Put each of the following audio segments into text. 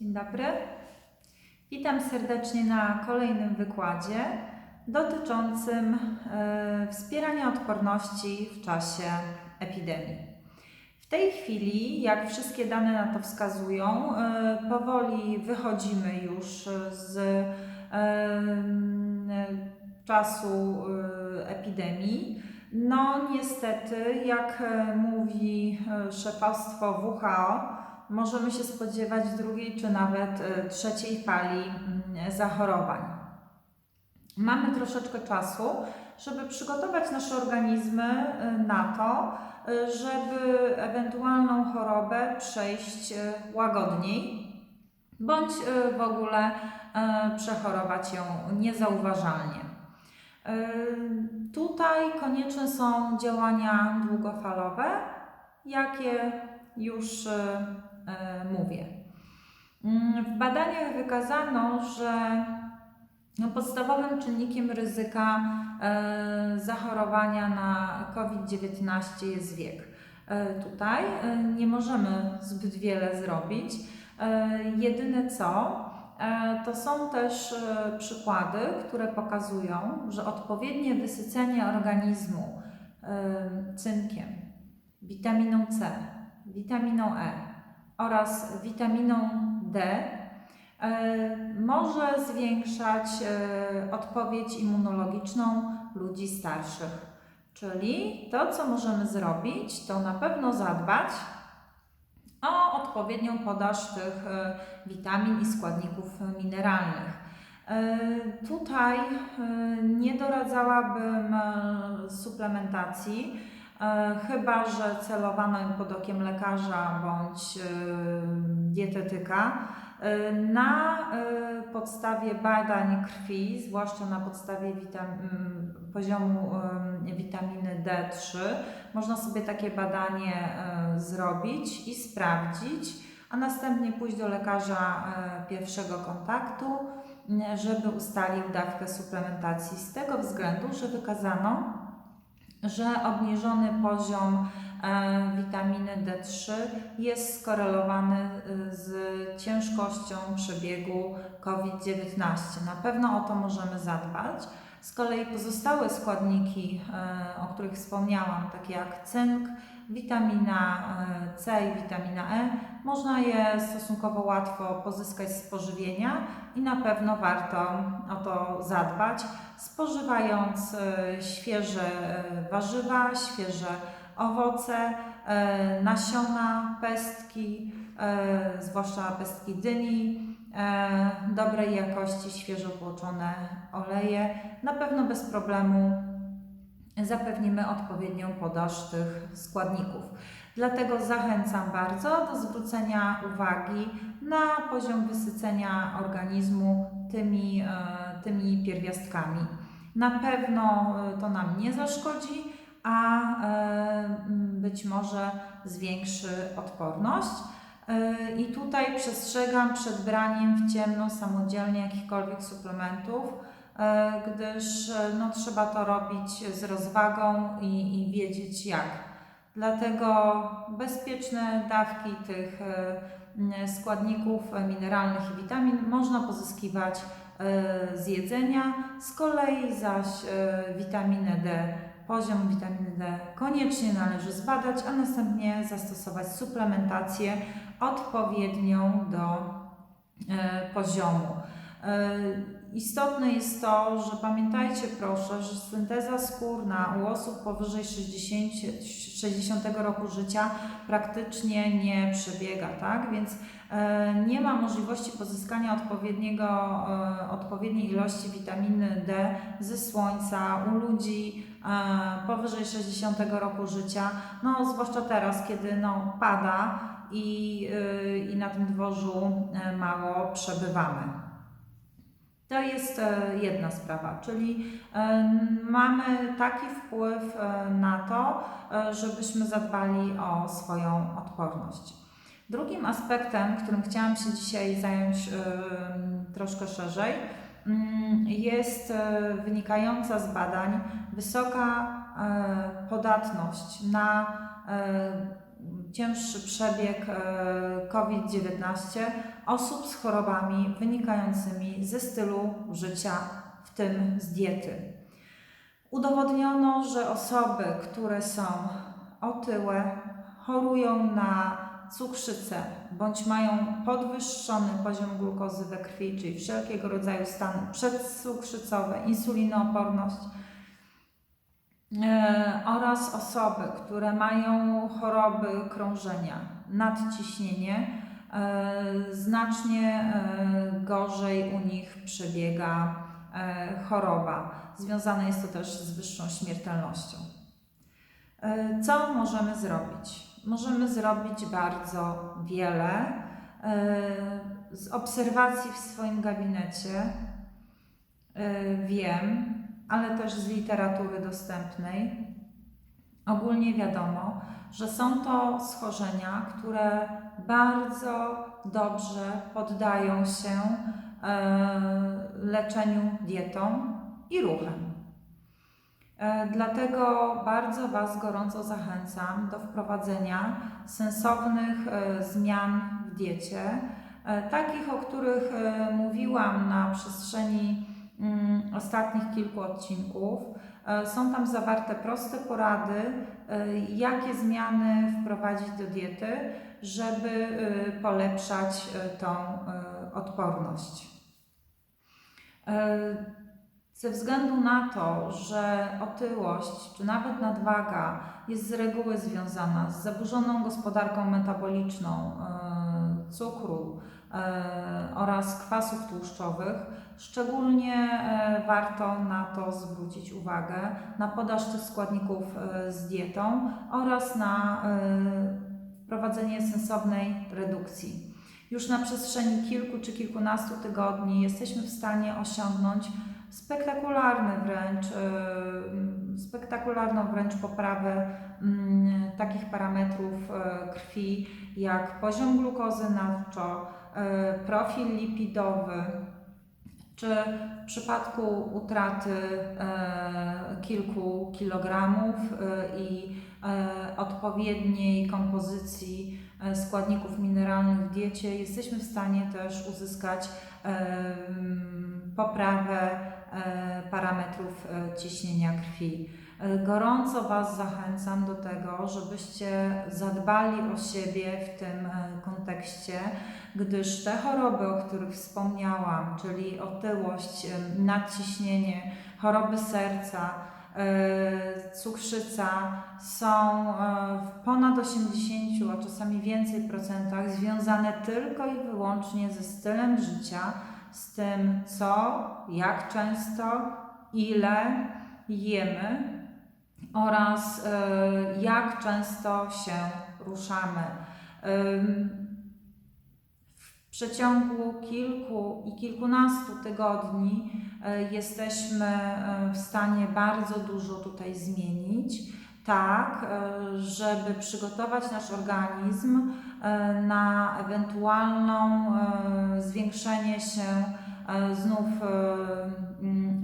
Dzień dobry. Witam serdecznie na kolejnym wykładzie dotyczącym e, wspierania odporności w czasie epidemii. W tej chwili, jak wszystkie dane na to wskazują, e, powoli wychodzimy już z e, czasu e, epidemii. No, niestety, jak mówi szefostwo WHO, możemy się spodziewać drugiej czy nawet e, trzeciej fali mm, zachorowań. Mamy troszeczkę czasu, żeby przygotować nasze organizmy e, na to, e, żeby ewentualną chorobę przejść łagodniej, bądź w ogóle przechorować ją niezauważalnie. Tutaj konieczne są działania długofalowe, jakie już mówię. Mm, W badaniach wykazano, że no, podstawowym czynnikiem ryzyka e, zachorowania na COVID-19 jest wiek. E, Tutaj e, nie możemy zbyt wiele zrobić. E, Jedyne co, e, to są też e, przykłady, które pokazują, że odpowiednie wysycenie organizmu e, cynkiem, witaminą C, witaminą E oraz witaminą D e, może zwiększać e, odpowiedź immunologiczną ludzi starszych. Czyli to, co możemy zrobić, to na pewno zadbać o odpowiednią podaż tych e, witamin i składników mineralnych. Tutaj nie doradzałabym suplementacji, chyba że celowano im pod okiem lekarza bądź e, dietetyka. E, Na e, podstawie badań krwi, zwłaszcza na podstawie witam- m, poziomu witaminy D3, można sobie takie badanie e, zrobić i sprawdzić, a następnie pójść do lekarza e, pierwszego kontaktu, żeby ustalił dawkę suplementacji. Z tego względu, że wykazano, że obniżony poziom e, witaminy D3 jest skorelowany y, z ciężkością przebiegu COVID-19. Na pewno o to możemy zadbać. Z kolei pozostałe składniki, e, o których wspomniałam, takie jak cynk, witamina e, C i witamina E, można je stosunkowo łatwo pozyskać z pożywienia i na pewno warto o to zadbać, spożywając e, świeże e, warzywa, świeże owoce, e, nasiona, pestki, zwłaszcza pestki dyni, dobrej jakości świeżo tłoczone oleje. Na pewno bez problemu zapewnimy odpowiednią podaż tych składników. Dlatego zachęcam bardzo do zwrócenia uwagi na poziom wysycenia organizmu tymi, e, tymi pierwiastkami. Na pewno e, to nam nie zaszkodzi, a e, być może zwiększy odporność. I tutaj przestrzegam przed braniem w ciemno samodzielnie jakichkolwiek suplementów, gdyż no, trzeba to robić z rozwagą i, i wiedzieć jak. Dlatego bezpieczne dawki tych e, składników mineralnych i witamin można pozyskiwać e, z jedzenia. Z kolei zaś e, witaminę D, poziom witaminy D koniecznie należy zbadać, a następnie zastosować suplementację odpowiednią do poziomu. Istotne jest to, że pamiętajcie proszę, że synteza skórna u osób powyżej 60, 60 roku życia praktycznie nie przebiega, tak? Więc e, nie ma możliwości pozyskania odpowiedniego, e, odpowiedniej ilości witaminy D ze słońca u ludzi e, powyżej 60 roku życia, no zwłaszcza teraz, kiedy no, pada i, i na tym dworzu mało przebywamy. To jest e, jedna sprawa, czyli e, mamy taki wpływ e, na to, żebyśmy zadbali o swoją odporność. Drugim aspektem, którym chciałam się dzisiaj zająć troszkę szerzej, mm, jest wynikająca z badań wysoka podatność na cięższy przebieg e, COVID-19 osób z chorobami wynikającymi ze stylu życia, w tym z diety. Udowodniono, że osoby, które są otyłe, chorują na cukrzycę bądź mają podwyższony poziom glukozy we krwi, czyli wszelkiego rodzaju stany przedcukrzycowe, insulinooporność e, oraz osoby, które mają choroby krążenia, nadciśnienie, znacznie e, gorzej u nich przebiega e, choroba. Związane jest to też z wyższą śmiertelnością. E, Co możemy zrobić? Możemy zrobić bardzo wiele. E, Z obserwacji w swoim gabinecie e, wiem, ale też z literatury dostępnej, ogólnie wiadomo, że są to schorzenia, które bardzo dobrze poddają się e, leczeniu dietą i ruchem. E, Dlatego bardzo Was gorąco zachęcam do wprowadzenia sensownych e, zmian w diecie, takich, o których mówiłam na przestrzeni mm, ostatnich kilku odcinków. E, Są tam zawarte proste porady, e, jakie zmiany wprowadzić do diety, żeby e, polepszać tą odporność. Ze względu na to, że otyłość czy nawet nadwaga jest z reguły związana z zaburzoną gospodarką metaboliczną cukru oraz kwasów tłuszczowych, szczególnie e, warto na to zwrócić uwagę, na podaż tych składników e, z dietą oraz na e, wprowadzenie sensownej redukcji. Już na przestrzeni kilku czy kilkunastu tygodni jesteśmy w stanie osiągnąć spektakularny wręcz, e, spektakularną wręcz poprawę mm, takich parametrów e, krwi jak poziom glukozy nadczo, e, profil lipidowy, czy w przypadku utraty kilku kilogramów i odpowiedniej kompozycji składników mineralnych w diecie, jesteśmy w stanie też uzyskać poprawę parametrów e, ciśnienia krwi. E, Gorąco Was zachęcam do tego, żebyście zadbali o siebie w tym e, kontekście, gdyż te choroby, o których wspomniałam, czyli otyłość, nadciśnienie, choroby serca, e, cukrzyca, są e, w ponad 80, a czasami więcej procentach związane tylko i wyłącznie ze stylem życia, z tym co, jak często, ile jemy oraz e, jak często się ruszamy. W przeciągu kilku i kilkunastu tygodni e, jesteśmy e, w stanie bardzo dużo tutaj zmienić, tak, żeby przygotować nasz organizm na ewentualną e, zwiększenie się e, znów e,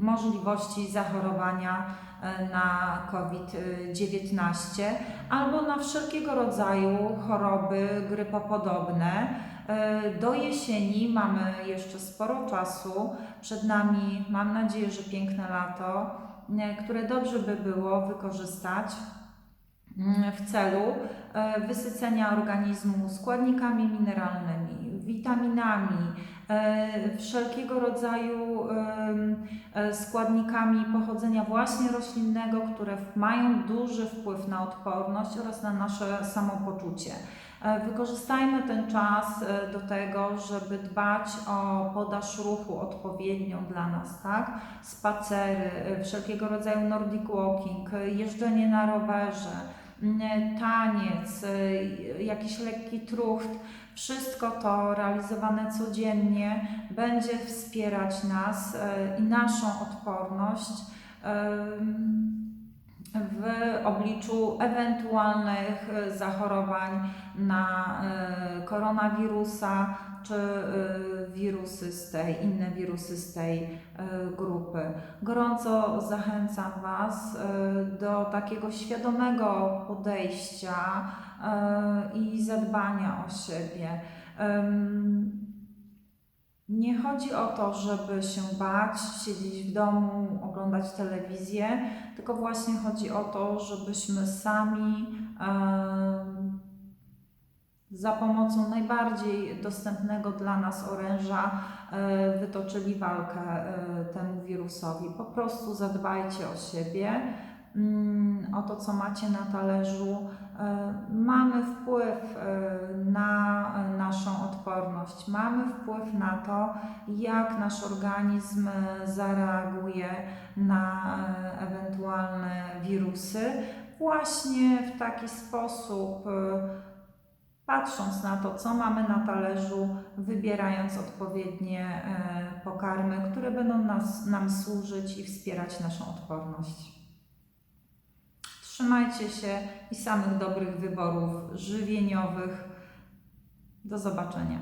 możliwości zachorowania e, na COVID-19 albo na wszelkiego rodzaju choroby grypopodobne. E, Do jesieni mamy jeszcze sporo czasu. Przed nami, mam nadzieję, że piękne lato, e, które dobrze by było wykorzystać w celu e, wysycenia organizmu składnikami mineralnymi, witaminami, e, wszelkiego rodzaju e, składnikami pochodzenia właśnie roślinnego, które mają duży wpływ na odporność oraz na nasze samopoczucie. Wykorzystajmy ten czas do tego, żeby dbać o podaż ruchu odpowiednią dla nas, tak? Spacery, wszelkiego rodzaju nordic walking, jeżdżenie na rowerze, taniec, e, jakiś lekki trucht. Wszystko to realizowane codziennie będzie wspierać nas e, i naszą odporność. W obliczu ewentualnych e, zachorowań na e, koronawirusa czy e, wirusy z tej, inne wirusy z tej grupy. Gorąco zachęcam Was do takiego świadomego podejścia i zadbania o siebie. Chodzi o to, żeby się bać, siedzieć w domu, oglądać telewizję, tylko właśnie chodzi o to, żebyśmy sami za pomocą najbardziej dostępnego dla nas oręża e, wytoczyli walkę e, temu wirusowi. Po prostu zadbajcie o siebie, o to, co macie na talerzu. E, Mamy wpływ e, na naszą odporność, mamy wpływ na to, jak nasz organizm e, zareaguje na ewentualne wirusy, właśnie w taki sposób, patrząc na to, co mamy na talerzu, wybierając odpowiednie pokarmy, które będą nas, nam służyć i wspierać naszą odporność. Trzymajcie się i samych dobrych wyborów żywieniowych. Do zobaczenia.